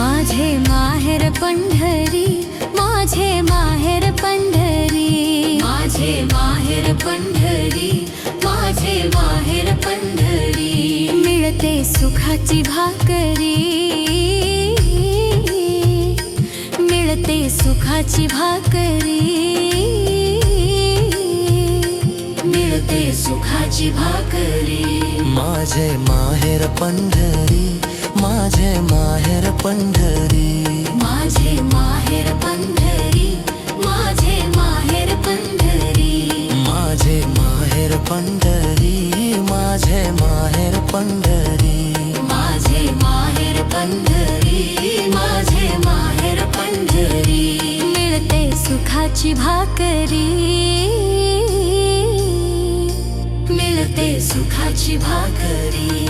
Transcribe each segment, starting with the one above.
माझे माहेर पंढरी माझे माहेर पंढरी माझे माहेर पंढरी माझे माहेर पंढरी मिळते सुखाची भाकरी मिळते सुखाची भाकरी मिळते सुखाची भाकरी माझे माहेर पंढरी माझे माहेर पंढरी माझे माहेर पंढरी माझे माहेर पंढरी माझे माहेर पंढरी माझे माहेर पंढरी माझे माहेर पंढरी माझे माहेर पंढरी मिळते सुखाची भाकरी मिळते सुखाची भाकरी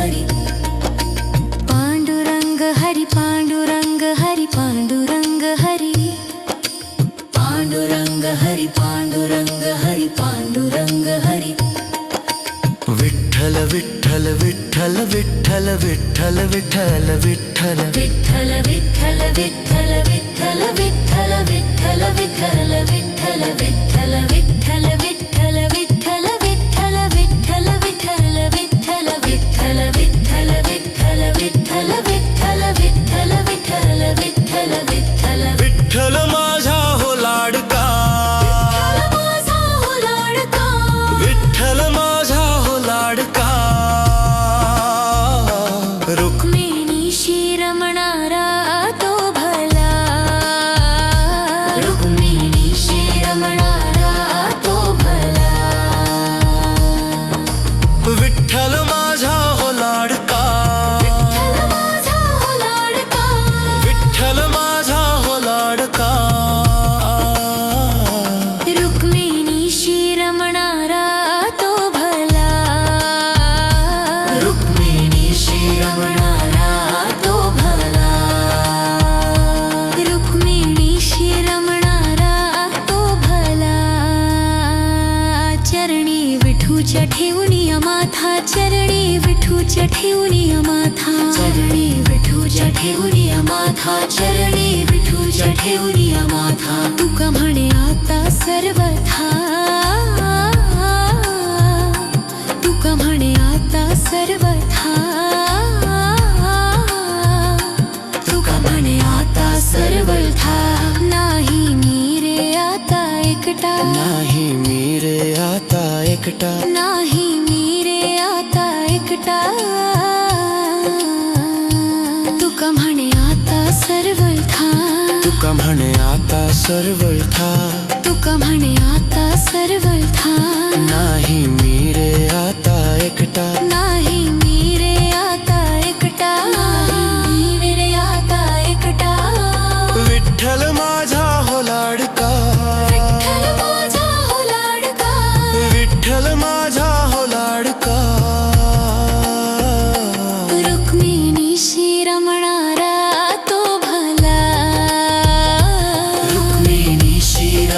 हरि पाण्डुरङ्ग हरि पाण्डुरङ्ग हरि पाण्डुरङ्ग हरि पाण्डुरङ्ग हरि पाण्डुरङ्ग हरि हरि विठ्ठल विठ्ठल विठ्ठल विठ्ठल विठ्ठल विठ्ठल विठ्ठल विठ्ठल विठ्ठल माथा चरणी विठू चठेउनिया माथा चरणी विठू चठेउनिया माथा चरणी विठू चठेउनिया माथा तू म्हणे आता सर्वथा तू म्हणे आता सर्वथा तू म्हणे आता सर्वथा नाही मी रे आता एकटा नाही मी रे आता एकटा नाही सर्वल तुका था तुका म्हणे आता सर्वल था तुका आता सर्वळ था नाही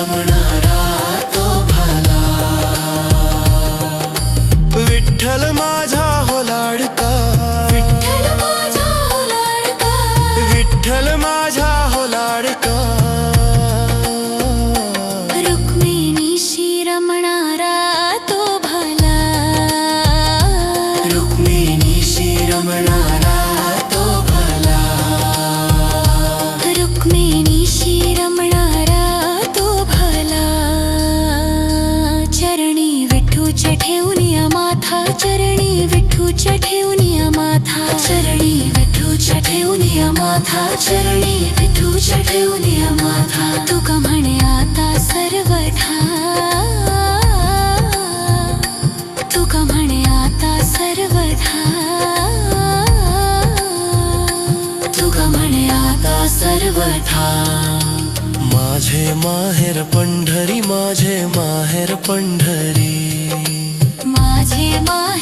தமிழ் विठूच्या ठेवून माथा चरणी विठूच्या ठेवून माथा चरणी विठूच्या ठेवून माथा तुका म्हणे आता सर्व तुका म्हणे आता सर्व तुका म्हणे आता सर्व माझे माहेर पंढरी माझे माहेर पंढरी माझे माहेर